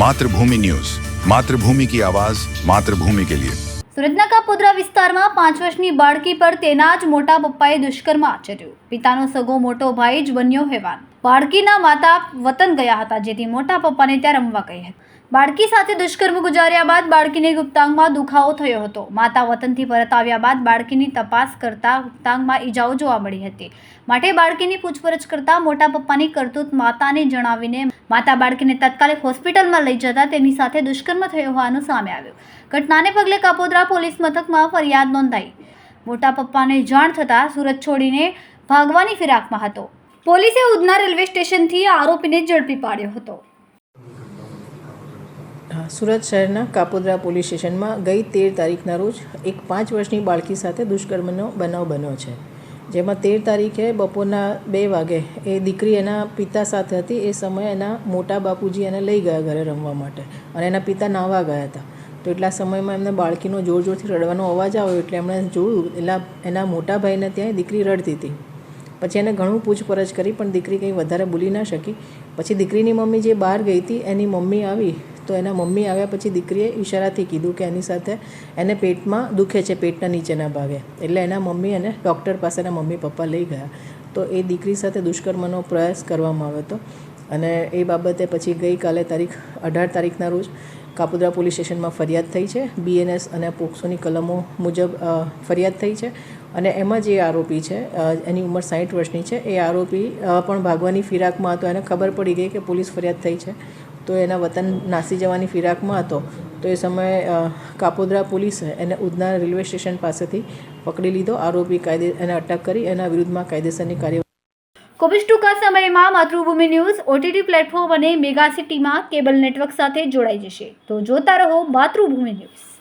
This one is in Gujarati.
માતૃભૂમિ ન્યૂઝ. માતૃભૂમિ કી આવાજ, માતૃભૂમિ કે લિયે. સુરતના કાપોદરા વિસ્તારમાં પાંચ વર્ષની બાળકી પર તેના જ મોટા પપ્પાએ દુષ્કર્મ આચર્યું. પિતાનો સગો મોટો ભાઈ જ બન્યો હેવાન. બાળકીના માતા વતન ગયા હતા, જેથી મોટા પપ્પાને ત્યાં રમવા ગઈ હતી. બાળકી સાથે દુષ્કર્મ ગુજાર્યા બાદ બાળકીને ગુપ્તાંગમાં દુખાવો થયો હતો. માતા વતનથી પરત આવ્યા બાદ બાળકીની તપાસ કરતા ગુપ્તાંગમાં ઈજાઓ જોવા મળી હતી. માટે બાળકીની પૂછપરછ કરતા મોટા પપ્પાની કરતૂત માતાને જણાવીને માતા બાળકીને તાત્કાલિક હોસ્પિટલમાં લઈ જતા તેની સાથે દુષ્કર્મ થયો હોવાનું સામે આવ્યું. ઘટનાને પગલે કાપોદ્રા પોલીસ મથકમાં ફરિયાદ નોંધાઈ. મોટા પપ્પાને જાણ થતાં સુરત છોડીને ભાગવાની ફિરાકમાં હતો. પોલીસે ઉધના રેલવે સ્ટેશનથી આરોપીને ઝડપી પાડ્યો હતો. હા, સુરત શહેરના કાપોદ્રા પોલીસ સ્ટેશનમાં ગઈ તેર તારીખના રોજ એક પાંચ વર્ષની બાળકી સાથે દુષ્કર્મનો બનાવ બન્યો છે. જેમાં તેર તારીખે બપોરના બે વાગે એ દીકરી એના પિતા સાથે હતી. એ સમયે એના મોટા બાપુજી એને લઈ ગયા ઘરે રમવા માટે અને એના પિતા નાહવા ગયા હતા. તો એટલા સમયમાં એમને બાળકીનો જોર જોરથી રડવાનો અવાજ આવ્યો એટલે એમણે જોયું એટલા એના મોટા ભાઈને ત્યાં દીકરી રડતી હતી. પછી એને ઘણું પૂછપરછ કરી પણ દીકરી કંઈ વધારે બોલી ના શકી. પછી દીકરીની મમ્મી જે બહાર ગઈ હતી એની મમ્મી આવી તો એના મમ્મી આવ્યા પછી દીકરીએ ઈશારાથી કીધું કે એની સાથે એને પેટમાં દુખે છે, પેટના નીચેના ભાગે. એટલે એના મમ્મી અને ડૉક્ટર પાસે એના મમ્મી પપ્પા લઈ ગયા. તો એ દીકરી સાથે દુષ્કર્મનો પ્રયાસ કરવામાં આવ્યો હતો. અને એ બાબતે પછી ગઈકાલે તારીખ અઢાર તારીખના રોજ કાપોદ્રા પોલીસ સ્ટેશનમાં ફરિયાદ થઈ છે. બીએનએસ અને પોક્સોની કલમો મુજબ ફરિયાદ થઈ છે. અને એમાં જે આરોપી છે એની ઉંમર સાઠ વર્ષની છે. એ આરોપી પણ ભાગવાની ફિરાકમાં હતો. એને ખબર પડી ગઈ કે પોલીસ ફરિયાદ થઈ છે. તો એના વતન નાસી જવાની ફિરાકમાં હતો. તો એ સમયે કાપોદ્રા પોલીસે એને ઉધના રેલવે સ્ટેશન પાસેથી પકડી લીધો. આરોપી કાયદે, એને અટક કરી એના વિરુદ્ધમાં કાયદેસરની કાર્યવાહી જ ટૂંકા સમયમાં માતૃભૂમિ ન્યૂઝ ઓટીટી પ્લેટફોર્મ અને મેગા સિટીમાં કેબલ નેટવર્ક સાથે જોડાઈ જશે. તો જોતા રહો માતૃભૂમિ ન્યૂઝ.